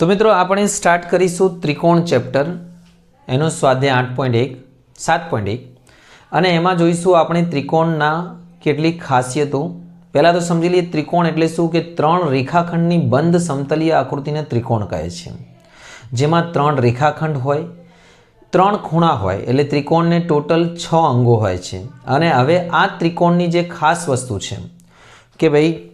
તો મિત્રો આપણે સ્ટાર્ટ કરીશું ત્રિકોણ ચેપ્ટર એનો સ્વાધ્યાય આઠ પોઈન્ટ એક, સાત પોઈન્ટ એક. અને એમાં જોઈશું આપણે ત્રિકોણના કેટલીક ખાસિયતો. પહેલાં તો સમજી લઈએ ત્રિકોણ એટલે શું કે ત્રણ રેખાખંડની બંધ સમતલીય આકૃતિને ત્રિકોણ કહે છે. જેમાં ત્રણ રેખાખંડ હોય, ત્રણ ખૂણા હોય, એટલે ત્રિકોણને ટોટલ છ અંગો હોય છે. અને હવે આ ત્રિકોણની જે ખાસ વસ્તુ છે, કે ભાઈ,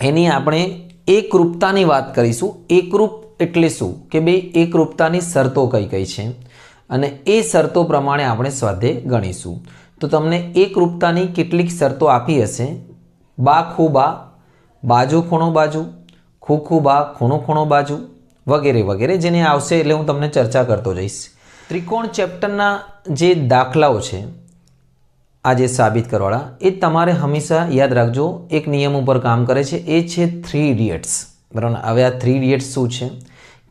એની આપણે એકરૂપતાની વાત કરીશું. એકરૂપ એટલે શું? કે ભાઈ એકરૂપતાની શરતો કઈ કઈ છે? અને એ શરતો પ્રમાણે આપણે સ્વાધ્યાય ગણીશું. તો તમને એકરૂપતાની કેટલીક શરતો આપી હશે. બા ખૂબા બાજુ ખૂણો બાજુ, ખૂ ખૂ બા, ખૂણો ખૂણો બાજુ વગેરે વગેરે જેને આવશે એટલે હું તમને ચર્ચા કરતો જઈશ. ત્રિકોણ ચેપ્ટરના જે દાખલાઓ છે આ જે સાબિત કરવાળા, એ તમારે હંમેશા યાદ રાખજો, એક નિયમ ઉપર કામ કરે છે, એ છે થ્રી ઇડિયટ્સ બરાબર? હવે આ થ્રી ઇડિયટ્સ શું છે?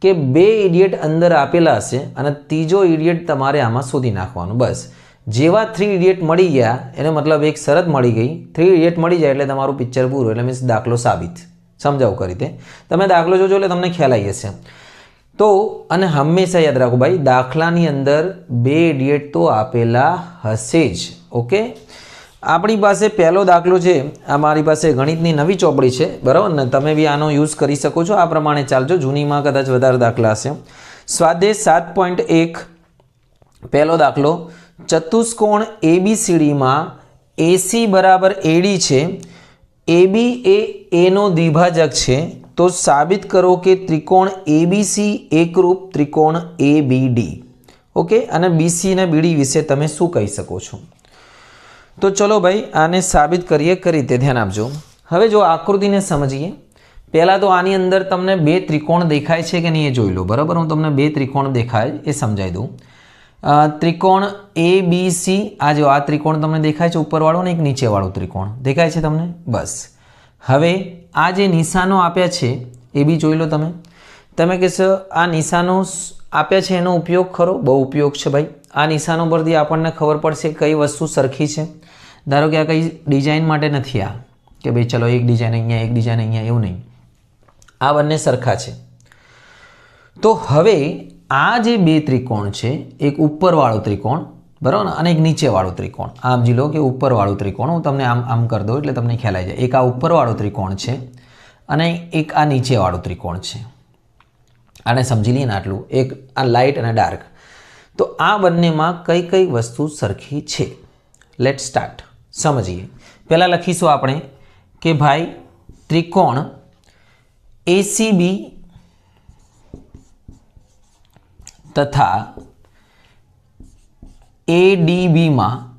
કે બે ઇડિયટ અંદર આપેલા હશે અને ત્રીજો ઇડિયટ તમારે આમાં શોધી નાખવાનું. બસ. જેવા થ્રી ઇડિયટ મળી ગયા, એને મતલબ એક શરત મળી ગઈ. થ્રી ઇડિયટ મળી જાય એટલે તમારું પિક્ચર પૂરું, એટલે મીન્સ દાખલો સાબિત. સમજાવું કરી રીતે તમે દાખલો જોજો એટલે તમને ખ્યાલ આવી જશે. તો, અને હંમેશા યાદ રાખો ભાઈ, દાખલાની અંદર બે ઇડિયટ તો આપેલા હશે જ, ઓકે? આપણી પાસે પહેલો દાખલો છે, આ મારી પાસે ગણિતની નવી ચોપડી છે, બરાબર? ને તમે બી આનો યુઝ કરી શકો છો, આ પ્રમાણે ચાલજો, જૂનીમાં કદાચ વધારે દાખલા હશે. સ્વાધ્યાય સાત પોઈન્ટ એક, પહેલો દાખલો, ચતુષ્કોણ એબીસીડીમાં એસી બરાબર એડી છે એબી એ એનો દ્વિભાજક છે તો સાબિત કરો કે ત્રિકોણ એબીસી એકરૂપ ત્રિકોણ એ બી ડી ઓકે? અને બીસી અને બીડી વિશે તમે શું કહી શકો છો? તો ચલો ભાઈ, આને સાબિત કરીએ કઈ રીતે ધ્યાન આપજો. હવે જો આકૃતિને સમજીએ. પહેલાં તો આની અંદર તમને બે ત્રિકોણ દેખાય છે કે નહીં એ જોઈ લો. બરાબર? હું તમને બે ત્રિકોણ દેખાય, એ સમજાવી દઉં. ત્રિકોણ એ બી સી આ જો આ ત્રિકોણ તમને દેખાય છે, ઉપરવાળો ને એક નીચેવાળો ત્રિકોણ. દેખાય છે તમને? બસ. હવે આ જે નિશાનો આપ્યા છે, એ બી જોઈ લો તમે. તમે કહેશો, આ નિશાનો આપ્યા છે, એનો ઉપયોગ ખરો? બહુ ઉપયોગ છે ભાઈ. આ નિશાનો પરથી આપણને ખબર પડશે કઈ વસ્તુ સરખી છે. ધારો કે આ કઈ ડિઝાઇન માટે નથી આ. કે ભાઈ ચલો એક ડિઝાઇન અહીંયા, એક ડિઝાઇન અહીંયા, એવું નહીં. આ બંને સરખા છે. તો હવે આ જે બે ત્રિકોણ છે, એક ઉપરવાળો ત્રિકોણ બરાબર ને? અને એક નીચેવાળો ત્રિકોણ. આમ જી લો કે ઉપરવાળો ત્રિકોણ. હું તમને આમ આમ કરી દઉં એટલે તમને ખ્યાલ આવી જાય. એક આ ઉપરવાળો ત્રિકોણ છે અને એક આ નીચેવાળો ત્રિકોણ છે. આને સમજી લઈએ ને આટલું. એક આ લાઇટ અને ડાર્ક તો આ બંનેમાં કઈ કઈ વસ્તુ સરખી છે? લેટ સ્ટાર્ટ સમજીએ. પહેલાં લખીશું આપણે કે ભાઈ, ત્રિકોણ એસીબી તથા એડીબીમાં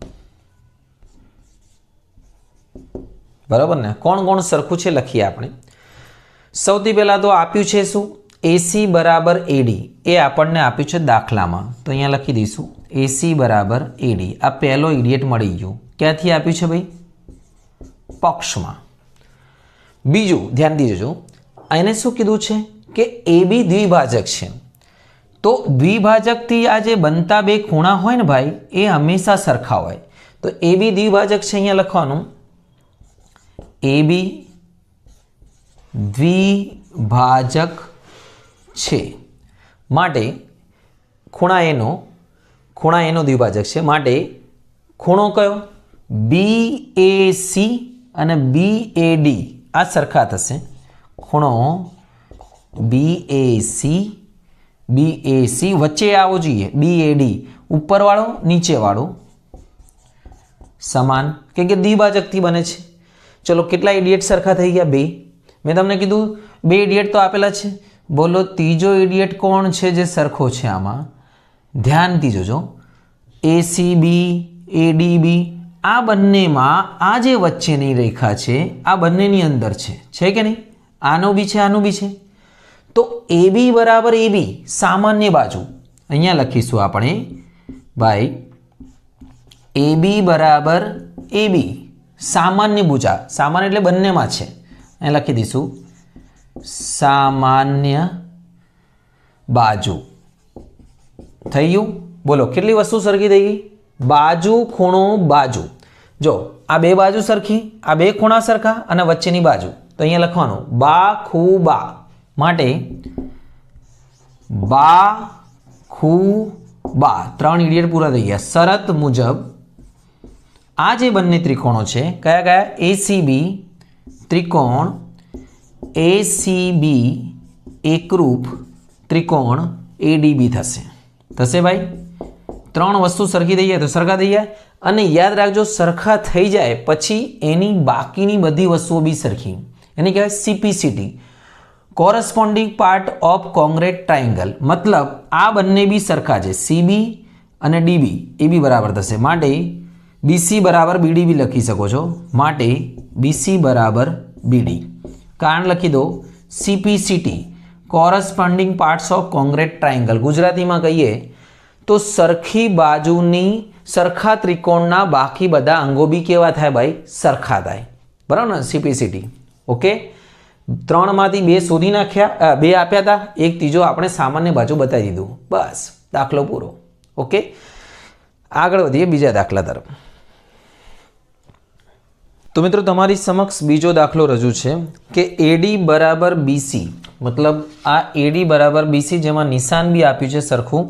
બરાબર ને? કોણ કોણ સરખું છે લખીએ આપણે? સૌથી પહેલાં તો આપ્યું છે શું? એસી બરાબર એડી એ આપણને આપ્યું છે દાખલામાં. તો અહીંયા લખી દઈશું. એસી બરાબર એડી આ પહેલો ઇડિયટ મળી ગયો. ક્યાંથી આપ્યું છે ભાઈ? પક્ષમાં. બીજું, ધ્યાન દીજો. એને શું કીધું છે? કે એ બી દ્વિભાજક છે. તો દ્વિભાજકથી આ જે બનતા બે ખૂણા હોય ને ભાઈ, એ હંમેશા સરખા હોય. તો એ બી દ્વિભાજક છે અહીંયા લખવાનું. એ બી દ્વિભાજક છે. માટે ખૂણા એનો ખૂણા એનો દ્વિભાજક છે. માટે ખૂણો કયો? બી એ સી અને બી એ ડી આ સરખા થશે. ખૂણો બી A C B A C વચ્ચે આવો જોઈએ. બી એ ડી ઉપરવાળો, નીચેવાળો. સમાન. કેમ કે દ્વિભાજકથી બને છે. ચલો, કેટલા ઇડિયટ સરખા થઈ ગયા? બે. મેં તમને કીધું, બે ઇડિયટ તો આપેલા છે. બોલો, ત્રીજો ઇડિયટ કોણ છે જે સરખો છે આમાં? ધ્યાનથી જોજો. એસીબી એડીબી આ બંનેમાં આ જે વચ્ચેની રેખા છે, આ બંનેની અંદર છે. છે કે નહીં? આનો બી છે, આનું બી છે. તો એ બી બરાબર એ બી સામાન્ય બાજુ. અહીંયા લખીશું આપણે, ભાઈ એ બી બરાબર એ બી સામાન્ય ભુજા. સામાન્ય એટલે બંનેમાં છે. અહીં લખી દઈશું. સામાન્ય બાજુ. થઈ ગયું? બોલો, કેટલી વસ્તુ સરખી થઈ ગઈ? બાજુ, ખૂણો, બાજુ. જો, આ બે બાજુ સરખી, આ બે ખૂણા સરખા અને વચ્ચેની બાજુ. તો અહીંયા લખવાનું, બા, ખૂ, બા. માટે બા, ખુ, બા ત્રણ ઇડિયટ પૂરા થઈ ગયા. શરત મુજબ આ જે બંને ત્રિકોણો છે, કયા કયા? એસીબી ત્રિકોણ એસીબી એકરૂપ ત્રિકોણ એડીબી થશે. થશે ભાઈ? ત્રણ વસ્તુ સરખી થઈ જાય તો સરખા થઈ જાય. અને યાદ રાખજો, સરખા થઈ જાય પછી એની બાકીની બધી વસ્તુઓ બી સરખી. એને કહેવાય CPCT corresponding part of congruent triangle. મતલબ આ બંને બી સરખા છે. સીબી અને ડીબી એ બી બરાબર થશે. માટે બીસી બરાબર બીડી બી લખી શકો છો. માટે બીસી બરાબર બીડી કારણ લખી દો. CPCT corresponding parts of congruent triangle. ગુજરાતીમાં કહીએ તો સરખી બાજુની સરખા ત્રિકોણના બાકી બધા અંગો બી કેવા થાય ભાઈ? સરખા થાય. બરાબર ને? સીપીસીટી ઓકે ત્રણમાંથી બે શોધી નાખ્યા બે આપ્યા હતા એક ત્રીજો આપણે સામાન્ય બાજુ બતાવી દીધું. બસ, દાખલો પૂરો. ઓકે? આગળ વધીએ બીજા દાખલા તરફ. તો મિત્રો, તમારી સમક્ષ બીજો દાખલો રજૂ છે કે એડી બરાબર બીસી મતલબ આ એડી બરાબર બીસી જેમાં નિશાન બી આપ્યું છે સરખું.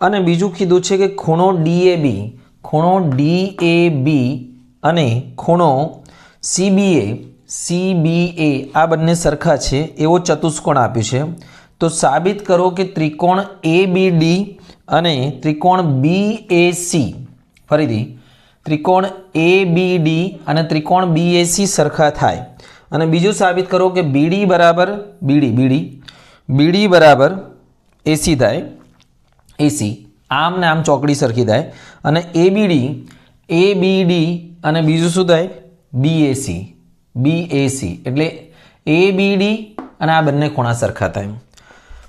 અને બીજું કીધું છે કે ખૂણો ડીએબી ખૂણો ડીએબી અને ખૂણો સીબીએ સીબીએ આ બંને સરખા છે, એવો ચતુષ્કોણ આપ્યું છે. તો સાબિત કરો કે ત્રિકોણ એ બી ડી અને ત્રિકોણ બી એ સી ફરીથી, ત્રિકોણ એ બી ડી અને ત્રિકોણ બી એ સી સરખા થાય. અને બીજું સાબિત કરો કે બીડી બરાબર બીડી બીડી બીડી બરાબર એસી થાય. એસી આમ ને આમ ચોકડી સરખી થાય. અને એ બીડી એ બીડી અને બીજું શું થાય? બીએસી બીએસી એટલે એ બીડી અને આ બંને ખૂણા સરખા થાય.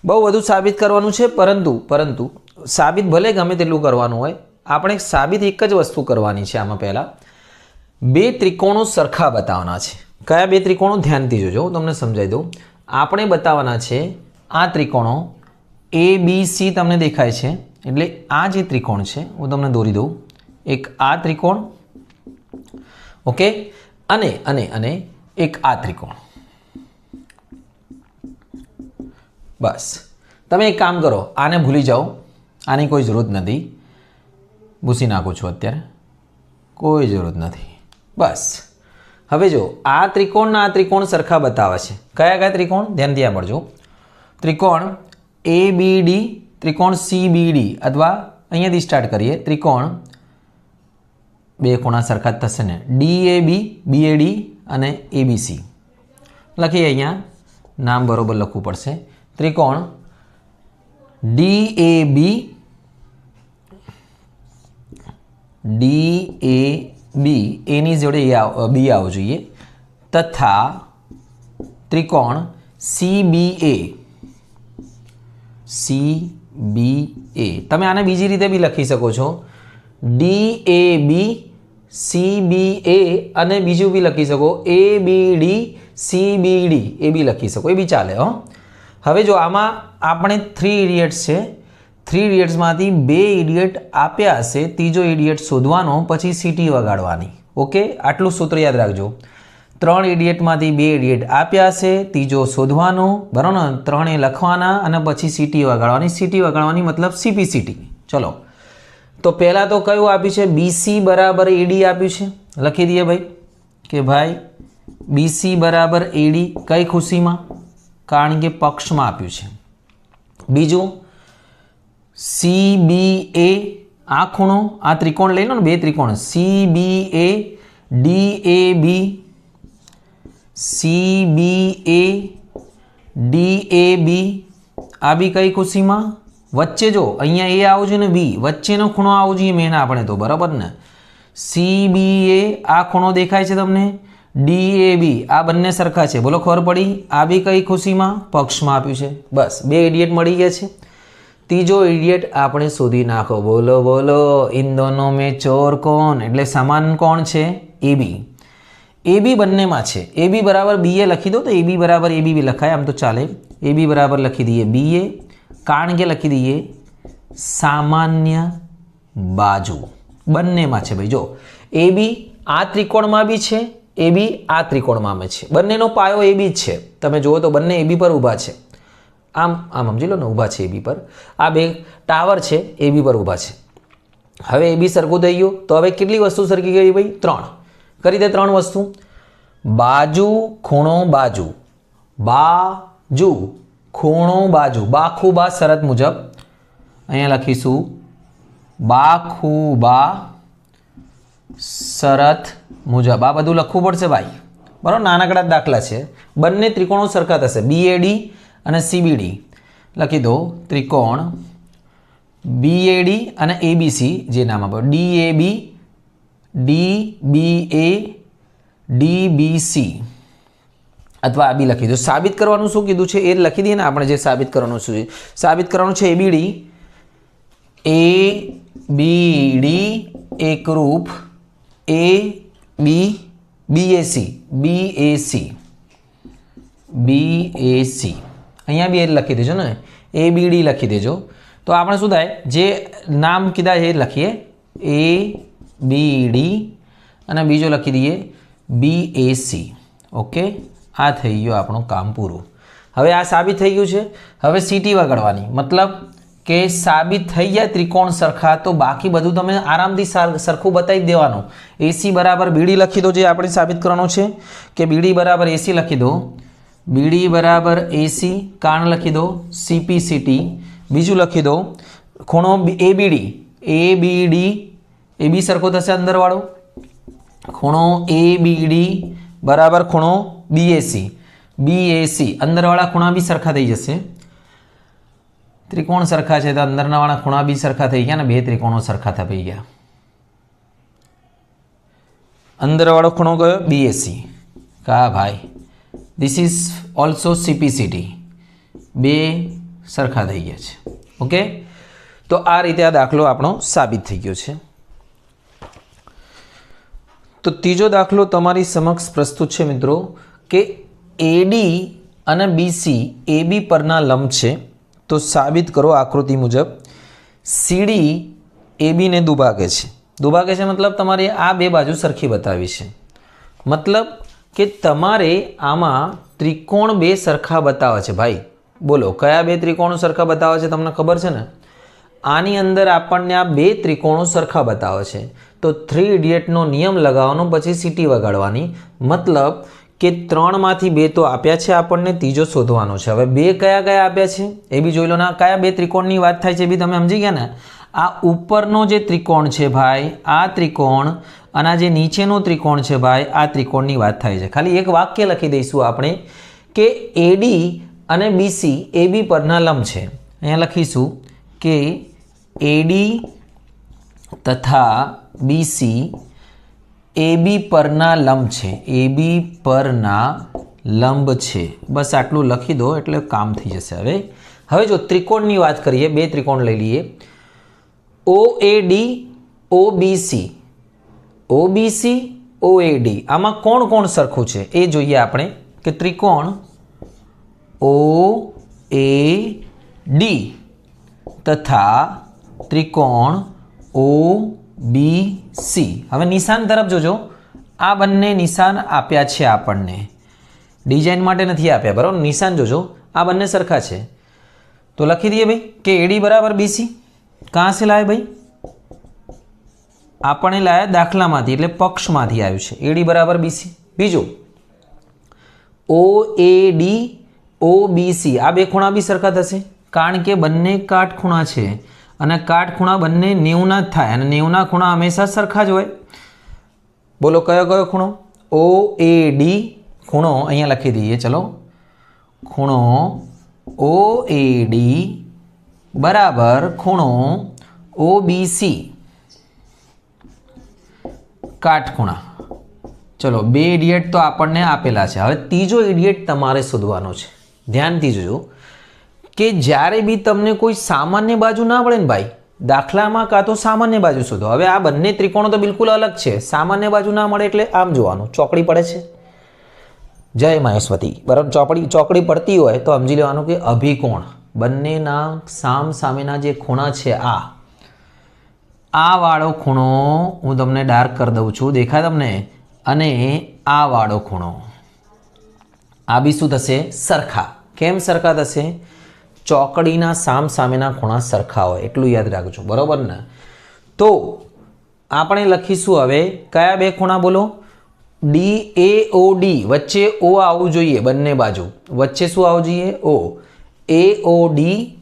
બહુ વધુ સાબિત કરવાનું છે, પરંતુ પરંતુ સાબિત ભલે ગમે તેટલું કરવાનું હોય, આપણે સાબિત એક જ વસ્તુ કરવાની છે આમાં પહેલાં. બે ત્રિકોણો સરખા બતાવવાના છે. કયા બે ત્રિકોણો? ધ્યાનથી જોજો, હું તમને સમજાવી દઉં. આપણે બતાવવાના છે આ ત્રિકોણો એ બી સી તમને દેખાય છે. એટલે આ જે ત્રિકોણ છે, હું તમને દોરી દઉં. એક આ ત્રિકોણ, ઓકે? અને અને અને એક આ ત્રિકોણ. બસ. તમે એક કામ કરો, આને ભૂલી જાઓ. આની કોઈ જરૂરત નથી. ભૂસી નાખું છું અત્યારે. કોઈ જરૂરત નથી. બસ. હવે જો, આ ત્રિકોણના આ ત્રિકોણ સરખા બતાવે છે. કયા કયા ત્રિકોણ? ધ્યાનથી સાંભળજો ત્રિકોણ એ બી ડી ત્રિકોણ સી બી ડી અથવા અહીંયાથી સ્ટાર્ટ કરીએ. ત્રિકોણ બે ખૂણા સરખા જ થશે ને. D A B B A D અને એ બી સી. લખીએ અહીંયા. નામ બરોબર લખવું પડશે. ત્રિકોણ. D A B, D A બી, એની જોડે એ બી આવવું જોઈએ. તથા ત્રિકોણ C B A. C B એ. તમે આને બીજી રીતે બી લખી શકો છો. D A B C B એ અને બીજું બી લખી શકો. A B D C B D A B લખી શકો. એ બી ચાલે, હો. હવે જો આમાં આપણે થ્રી ઇડિયટ્સ છે. થ્રી ઇડિયટ્સમાંથી બે ઇડિયટ આપ્યા હશે. ત્રીજો ઇડિયટ શોધવાનો, પછી સીટી વગાડવાની. ઓકે? આટલું સૂત્ર યાદ રાખજો. ત્રણ ઇડિયટમાંથી બે ઇડિયટ આપ્યા હશે. ત્રીજો શોધવાનો, બરાબર ત્રણે લખવાના અને પછી સીટી વગાડવાની. સીટી વગાડવાની મતલબ સીપી સીટી ચલો. તો પહેલાં તો કયું આપ્યું છે? બીસી બરાબર એડી આપ્યું છે? લખી દઈએ ભાઈ કે ભાઈ બીસી બરાબર એડી કઈ ખુશીમાં? કારણ કે પક્ષમાં આપ્યું છે. બીજું સી બી એ આ ખૂણો, આ ત્રિકોણ લઈ લો ને, બે ત્રિકોણ. C B A D A B C B A D A B આ બી કઈ ખુશીમાં? વચ્ચે જો અહીંયા એ આવું જોઈએ ને બી, વચ્ચેનો ખૂણો આવો જોઈએ મેન આપણે તો, બરાબર ને? સી બી એ આ ખૂણો દેખાય છે તમને? ડી એ બી આ બંને સરખા છે. બોલો ખબર પડી? આ બી કઈ ખુશીમાં? પક્ષમાં આપ્યું છે. બસ, બે ઇડિયટ મળી ગયા છે. ત્રીજો ઇડિયટ આપણે શોધી નાખો. બોલો બોલો, ઇન દોનો મેં ચોર કોણ? એટલે સમાન કોણ છે? એ બી એ બી બંનેમાં છે. એ બી બરાબર બી એ લખી દો તો એ બી બરાબર એ બી લખાય. આમ તો ચાલે. એ બી બરાબર લખી દઈએ. બી એ કારણ કે લખી દઈએ, સામાન્ય બાજુ. બંનેમાં છે ભાઈ, જો. એ બી આ ત્રિકોણમાં બી છે, એ બી આ ત્રિકોણમાં અમે છે. બંનેનો પાયો એ બી જ છે. તમે જુઓ તો બંને એ બી પર ઊભા છે. આમ આમ સમજી લો ને, ઊભા છે એ બી પર. આ બે ટાવર છે, એ બી પર ઊભા છે. હવે એ બી સરખું થઈ ગયું. તો હવે કેટલી વસ્તુ સરખી ગઈ ભાઈ? ત્રણ. કરી દે ત્રણ વસ્તુ. બાજુ ખૂણો બાજુ. બાજુ. ખૂણો બાજુ, બાખુબા શરત મુજબ અહીંયા લખીશું, બાખુબા શરત મુજબ. આ બધું લખવું પડશે ભાઈ. બરાબર? નાનકડા દાખલા છે. બંને ત્રિકોણો સરખા થશે. બીએડી અને સીબીડી લખી દો. ત્રિકોણ બીએડી અને એબીસી જે નામ આપો D A B D B A D B C અથવા આ બી લખી દો. સાબિત કરવાનું શું કીધું છે? એ લખી દઈએ ને આપણે જે સાબિત કરવાનું શું સાબિત કરવાનું છે એબીડી એ બી ડી એકરૂપ A B B A C. B A C. B A C. અહીંયા બી એ લખી દેજો ને. એ બી ડી લખી દેજો. તો આપણે શું થાય? જે નામ કીધા છે એ લખીએ. A B D. અને બીજો લખી દઈએ. B okay? આ થઈ ગયું આપણું કામ પૂરું. હવે આ સાબિત થઈ ગયું છે. હવે સીટી વગાડવાની. મતલબ કે સાબિત થઈ જાય ત્રિકોણ સરખા, તો બાકી બધું તમે આરામથી સરખું બતાવી દેવાનું. એસી બરાબર બીડી લખી દો જે આપણે સાબિત કરવાનું છે. કે બીડી બરાબર એસી લખી દો. બીડી બરાબર એસી કાણ લખી દો. સીપી સીટી બીજું લખી દો. ખૂણો એ બીડી એ બીડી એ બી સરખો થશે અંદરવાળો. ખૂણો એ બી ડી બરાબર ખૂણો બીએસી બીએસી અંદરવાળા ખૂણા બી સરખા થઈ જશે. ત્રિકોણ સરખા છે તો અંદરના વાળા ખૂણા બી સરખા થઈ ગયા ને બે ત્રિકોણો સરખા થઈ ગયા. અંદરવાળો ખૂણો કયો? બીએસી કા ભાઈ. ધીસ ઇઝ ઓલ્સો સીપીસીટી બે સરખા થઈ ગયા છે. ઓકે તો આ રીતે આ દાખલો આપણો સાબિત થઈ ગયો છે. તો ત્રીજો દાખલો તમારી સમક્ષ પ્રસ્તુત છે મિત્રો કે એડી અને બીસી એબી પરના લંબ છે. તો સાબિત કરો આકૃતિ મુજબ. સીડી એબીને દુભાગે છે. દુભાગે છે મતલબ તમારે આ બે બાજુ સરખી બતાવી છે. મતલબ કે તમારે આમાં ત્રિકોણ બે સરખા બતાવે છે. ભાઈ, બોલો, કયા બે ત્રિકોણો સરખા બતાવે છે તમને ખબર છે ને? આની અંદર આપણને આ બે ત્રિકોણો સરખા બતાવે છે. તો થ્રી ઇડિયટનો નિયમ લગાવવાનો, પછી સીટી વગાડવાની. મતલબ કે ત્રણમાંથી બે તો આપ્યા છે આપણને, ત્રીજો શોધવાનો છે. હવે બે કયા કયા આપ્યા છે? એ બી જોઈ લો ના કયા બે ત્રિકોણની વાત થાય છે એ બી તમે સમજી ગયા ને? આ ઉપરનો જે ત્રિકોણ છે ભાઈ, આ ત્રિકોણ અને જે નીચેનો ત્રિકોણ છે ભાઈ, આ ત્રિકોણની વાત થાય છે. ખાલી એક વાક્ય લખી દઈશું આપણે કે એડી અને બીસી એ બી પરના લંબ છે. અહીંયા લખીશું કે એડી તથા બીસી એબી પરના લંબ છે. એબી પરના લંબ છે. બસ આટલું લખી દો એટલે કામ થઈ જશે હવે. હવે જો ત્રિકોણની વાત કરીએ, બે ત્રિકોણ લઈ લઈએ. O A D O BC O BC O A D આમાં કોણ કોણ સરખું છે? એ જોઈએ આપણે કે ત્રિકોણ ઓ એ ડી તથા ત્રિકોણ ઓ બી સી હવે નિશાન તરફ જોજો. આ બંને નિશાન આપ્યા છે આપણને. ડિઝાઇન માટે નથી આપ્યા, બરાબર? નિશાન જોજો. આ બંને સરખા છે. તો લખી દઈએ ભાઈ કે એડી બરાબર બીસી કાં સે લાવે ભાઈ? આપણે લાયા દાખલામાંથી, એટલે પક્ષમાંથી આવ્યું છે. એડી બરાબર બીસી બીજું. ઓ A D O B C આ બે ખૂણા બી સરખા થશે. કારણ કે બંને કાટખૂણા છે. અને કાટખૂણા બંને નેવના જ થાય. અને નેવના ખૂણા હંમેશા સરખા જ હોય. બોલો, કયો કયો ખૂણો? ઓ, એ, ડી ખૂણો અહીંયા લખી દઈએ. ચલો. ખૂણો ઓ, એ, ડી બરાબર ખૂણો ઓ, બી, સી. કાટખૂણા. ચલો, બે ઇડિયટ તો આપણને આપેલા છે. હવે ત્રીજો ઇડિયટ તમારે શોધવાનો છે. ધ્યાનથી જોજો. કે જ્યારે બી તમને કોઈ સામાન્ય બાજુ ના મળે ને ભાઈ, દાખલામાં કાં તો સામાન્ય બાજુ શોધો. હવે આ બંને ત્રિકોણો તો બિલકુલ અલગ છે. સામાન્ય બાજુ ના મળે એટલે આમ જોવાનું. ચોકડી પડે છે. જય મહેશ્વતી બરાબર ચોપડી ચોકડી પડતી હોય તો સમજી લેવાનું કે અભિકોણ. બંનેના સામ સામેના જે ખૂણા છે આ આ વાળો ખૂણો હું તમને ડાર્ક કરી દઉં છું. દેખાય તમને? અને આ વાળો ખૂણો. આ બી શું થશે? સરખા. કેમ સરખા થશે? ચોકડીના સામ સામેના ખૂણા સરખા હોય, એટલું યાદ રાખજો, બરાબર ને? તો આપણે લખીશું હવે, કયા બે ખૂણા બોલો? ડી એ ઓ ડી વચ્ચે ઓ આવવું જોઈએ બંને બાજુ. વચ્ચે શું આવવું જોઈએ? ઓ એ ઓ ડી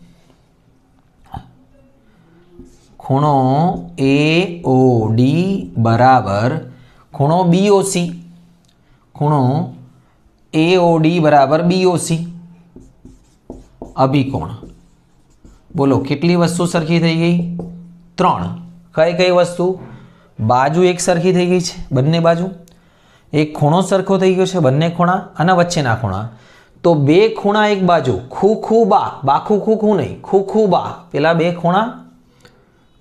ખૂણો એ ઓ ડી બરાબર. ખૂણો બીઓસી ખૂણો એ ઓ ડી બરાબર બીઓસી અભિકોણ બોલો, કેટલી વસ્તુ સરખી થઈ ગઈ? ત્રણ. કઈ કઈ વસ્તુ? બાજુ એક સરખી થઈ ગઈ છે, બંને બાજુ? એક ખૂણો સરખો થઈ ગયો છે, બંને ખૂણા અને વચ્ચેના ખૂણા. તો બે ખૂણા એક બાજુ. ખૂ ખૂ બા. બાખું ખૂ ખૂ નહીં. ખૂ ખૂ બા. પેલા બે ખૂણા.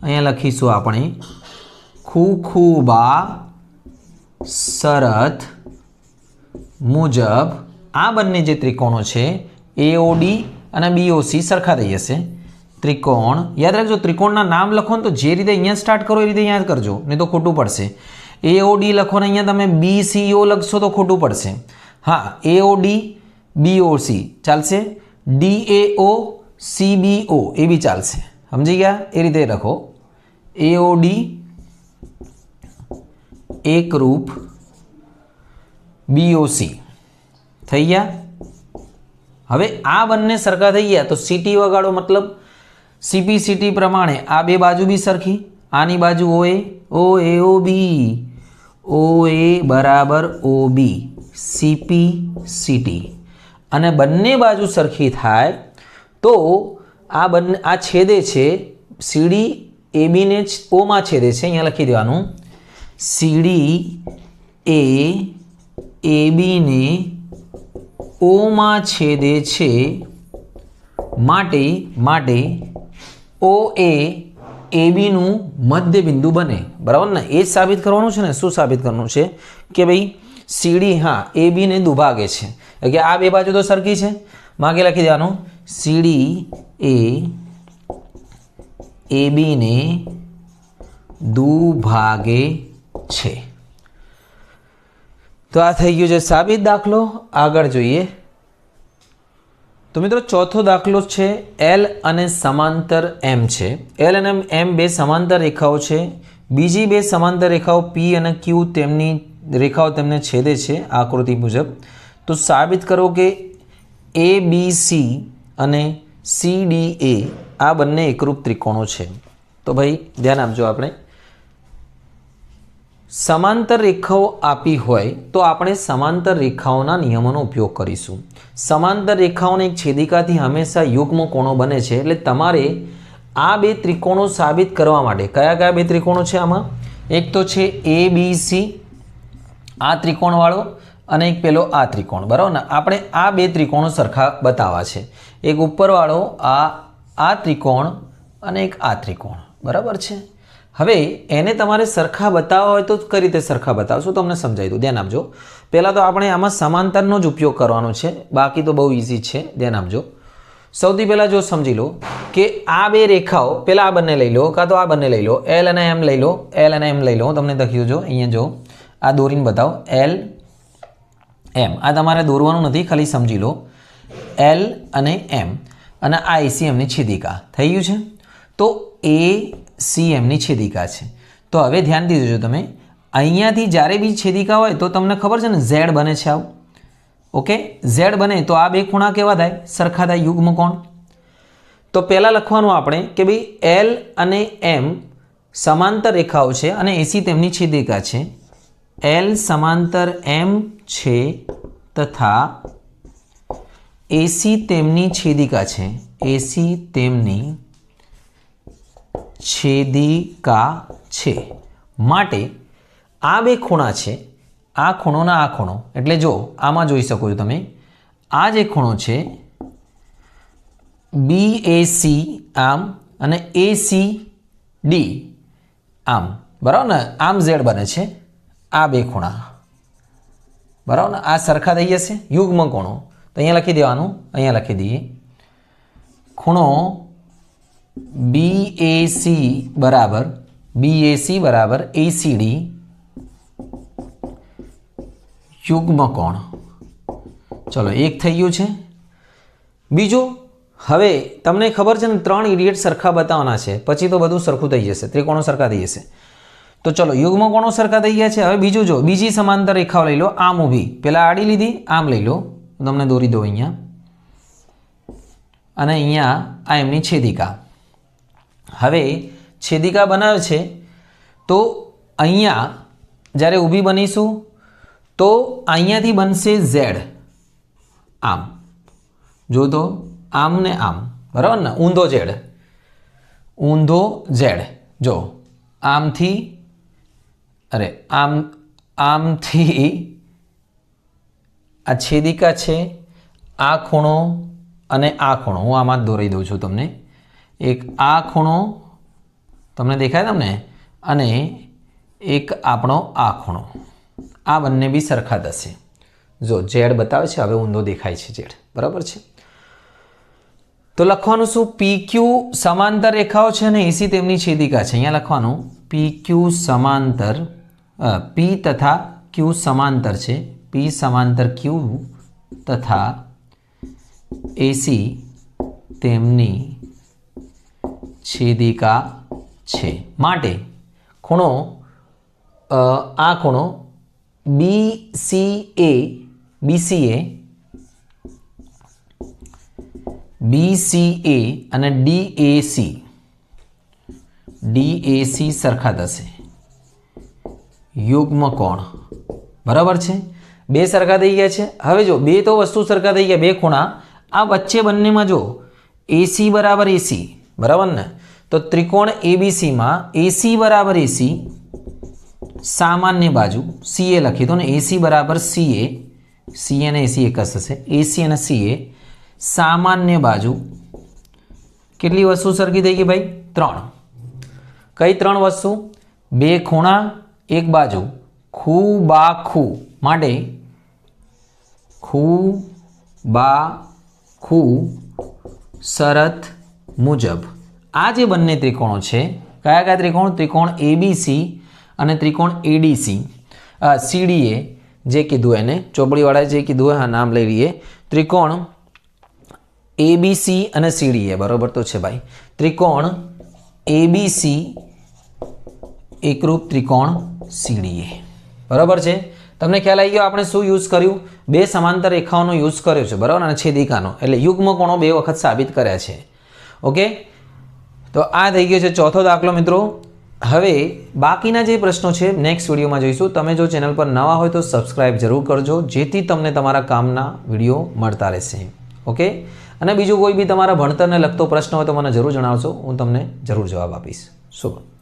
અહીંયા લખીશું આપણે. ખૂ ખૂ બા શરત મુજબ આ બંને જે ત્રિકોણો છે એઓડી અને બીઓસી સરખા થઈ જશે. ત્રિકોણ. યાદ રાખજો, ત્રિકોણના નામ લખો ને તો જે રીતે અહીંયા સ્ટાર્ટ કરો એ રીતે યાદ કરજો, નહીં તો ખોટું પડશે. એઓડી લખો ને અહીંયા તમે બી સીઓ લખશો તો ખોટું પડશે. હા એઓડી બીઓસી ચાલશે? ડી એ ઓ સીબીઓ એ બી ચાલશે. સમજી ગયા? એ રીતે લખો. એઓડી એકરૂપ બીઓસી થઈ ગયા? હવે આ બંને સરખા થઈ ગયા તો સીટી વગાડો મતલબ સીપી સીટી પ્રમાણે આ બે બાજુ બી સરખી, આની બાજુ ઓ એ ઓ એ ઓ બી ઓ એ બરાબર ઓ બી સીપી સીટી અને બંને બાજુ સરખી થાય તો આ બંને આ છેદે છે સીડી એ બીને ઓમાં છેદે છે, અહીંયા લખી દેવાનું. સીડી એ એ બીને ઓમાં છેદે છે માટે માટે ઓ એ એ બીનું મધ્ય બિંદુ બને. બરાબર ને? એ જ સાબિત કરવાનું છે ને? શું સાબિત કરવાનું છે? કે ભાઈ સીડી હા એ બીને દુભાગે છે. કે આ બે બાજુ તો સરખી છે. માગે લખી દેવાનું. સીડી એ એ બીને દુભાગે છે. તો આ થઈ ગયું છે સાબિત દાખલો. આગળ જોઈએ. તો મિત્રો, ચોથો દાખલો છે એલ અને સમાંતર એમ છે. એલ અને એમ બે સમાંતર રેખાઓ છે. બીજી બે સમાંતર રેખાઓ પી અને ક્યુ તેમની રેખાઓ તેમને છેદે છે આકૃતિ મુજબ. તો સાબિત કરો કે એ બી સી અને સી ડી એ આ બંને એકરૂપ ત્રિકોણો છે. તો ભાઈ, ધ્યાન આપજો આપણે. સમાંતર રેખાઓ આપી હોય તો આપણે સમાંતર રેખાઓના નિયમોનો ઉપયોગ કરીશું. સમાંતર રેખાઓને એક છેદિકાથી હંમેશા યુગ્મ કોણો બને છે એટલે તમારે આ બે ત્રિકોણો સાબિત કરવા માટે કયા કયા બે ત્રિકોણો છે આમાં? એક તો છે એ બી સી આ ત્રિકોણવાળો અને એક પેલો આ ત્રિકોણ, બરાબર? ને આપણે આ બે ત્રિકોણો સરખા બતાવવા છે. એક ઉપરવાળો આ આ ત્રિકોણ અને એક આ ત્રિકોણ, બરાબર છે? હવે એને તમારે સરખા બતાવવા હોય તો કઈ રીતે સરખા બતાવશો? તમને સમજાવી દઉં ધ્યાન આપજો. પહેલાં તો આપણે આમાં સમાંતરનો જ ઉપયોગ કરવાનો છે. બાકી તો બહુ ઇઝી છે. ધ્યાન આપજો. સૌથી પહેલાં જો સમજી લો કે આ બે રેખાઓ, પહેલાં આ બંને લઈ લો કાં તો આ બંને લઈ લો. એલ અને એમ લઈ લો. એલ અને એમ લઈ લો. તમને દખ્યું જો. અહીંયા જો. આ દોરીને બતાવો. એલ એમ આ તમારે દોરવાનું નથી, ખાલી સમજી લો. એલ અને એમ અને આ એસી એમની છેદિકા થઈ ગયું છે? તો એ સી એમની છેદિકા છે. તો હવે ધ્યાન જોજો તમે. અહીંયાથી જ્યારે બી છેદિકા હોય તો તમને ખબર છે ને ઝેડ બને છે આવું. ઓકે ઝેડ બને તો આ બે ખૂણા કેવા થાય? સરખા થાય યુગ્મ કોણ? તો પહેલાં લખવાનું આપણે કે ભાઈ એલ અને એમ સમાંતર રેખાઓ છે અને એસી તેમની છેદિકા છે. એલ સમાંતર એમ છે તથા એસી તેમની છેદિકા છે. એસી તેમની છેદિકા છે. માટે આ બે ખૂણા છે. આ ખૂણોના આ ખૂણો. એટલે જો આમાં જોઈ શકો છો તમે, આ જે ખૂણો છે બી એ સી આમ અને એ સી ડી આમ. બરાબર ને? આમ ઝેડ બને છે. આ બે ખૂણા. બરાબર ને? આ સરખા થઈ જશે યુગ્મ ખૂણો તો અહીંયા લખી દેવાનું, અહીંયા લખી દઈએ. ખૂણો બી એ સી બરાબર બી એ સી બરાબર એસીડી યુગ્મ કોણ ચલો, એક થઈ ગયું છે. બીજું, હવે તમને ખબર છે ને, ત્રણ ઇડિયટ સરખા બતાવવાના છે. પછી તો બધું સરખું થઈ જશે, ત્રિકોણો સરખા થઈ જશે. તો ચલો યુગમાં કોણો સરખા થઈ ગયા છે. હવે બીજું જો, બીજી સમાંતર રેખાઓ લઈ લો, આમ ઊભી. પહેલાં આડી લીધી, આમ લઈ લો. તમને દોરી દો અહીંયા. અને અહીંયા આ એમની છેદિકા. હવે છેદિકા બનાવે છે, તો અહીંયા જ્યારે ઊભી બનીશું, તો અહીંયાથી બનશે ઝેડ. આમ. જો તો આમ ને આમ. બરાબર ને? ઊંધો ઝેડ. ઊંધો ઝેડ. જો. આમથી, અરે, આમ, આમથી આ છેદિકા છે, આ ખૂણો અને આ ખૂણો. હું આમાં જ દોરી દઉં છું તમને. એક આ ખૂણો તમને દેખાય તમને? અને એક આપણો આ ખૂણો. આ બંને બી સરખા થશે. જો ઝેડ બતાવે છે, હવે ઊંધો દેખાય છે ઝેડ. બરાબર છે? તો લખવાનું શું? પી ક્યુ સમાંતર રેખાઓ છે અને એસી તેમની છેદિકા છે. અહીંયા લખવાનું પી ક્યુ સમાંતર પી તથા ક્યુ સમાંતર છે. પી સમાંતર ક્યુ તથા એસી તેમની છેદિકા છે. માટે ખૂણો આ ખૂણો B C A BC A BCA અને ડીએસી ડીએસી સરખા થશે. યુગ્મ કોણ? બરાબર છે? બે સરખા થઈ ગયા છે. હવે જો, બે તો વસ્તુ સરખા થઈ ગયા, બે ખૂણા. આ વચ્ચે બંનેમાં જો એસી બરાબર એસી બરાબર ને? તો ત્રિકોણ એબીસીમાં એસી બરાબર એસી સામાન્ય બાજુ સીએ લખી દો ને એસી બરાબર સીએ સીએ અને એસી એક થશે. એસી અને સીએ સામાન્ય બાજુ કેટલી વસ્તુ સરખી થઈ ગઈ ભાઈ? ત્રણ. કઈ ત્રણ વસ્તુ? બે ખૂણા, એક બાજુ. ખૂ બા ખૂ માટે ખૂ બા ખૂ શરત મુજબ આ જે બંને ત્રિકોણો છે, કયા કયા ત્રિકોણ? ત્રિકોણ એબીસી અને ત્રિકોણ એડીસી સીડીએ જે કીધું એને, ચોપડીવાળાએ જે કીધું હા, નામ લઈ લઈએ. ત્રિકોણ એબીસી અને સીડીએ બરોબર તો છે ભાઈ. ત્રિકોણ એબીસી એકરૂપ ત્રિકોણ સીડીએ બરાબર છે? તમને ખ્યાલ આવી ગયો આપણે શું યુઝ કર્યું? બે સમાંતર રેખાઓનો યુઝ કર્યો છે, બરાબર? અને છેદિકાનો એટલે યુગ્મ કોણો બે વખત સાબિત કર્યા છે. ઓકે? તો આ થઈ ગયો છે ચોથો દાખલો મિત્રો. હવે બાકીના જે પ્રશ્નો છે નેક્સ્ટ વિડીયોમાં જોઈશું. તમે જો ચેનલ પર નવા હોય તો સબસ્ક્રાઈબ જરૂર કરજો, જેથી તમને તમારા કામના વીડિયો મળતા રહેશે. ઓકે? અને બીજું કોઈ બી તમારા ભણતરને લગતો પ્રશ્ન હોય તો મને જરૂર જણાવશો. હું તમને જરૂર જવાબ આપીશ. શુભ.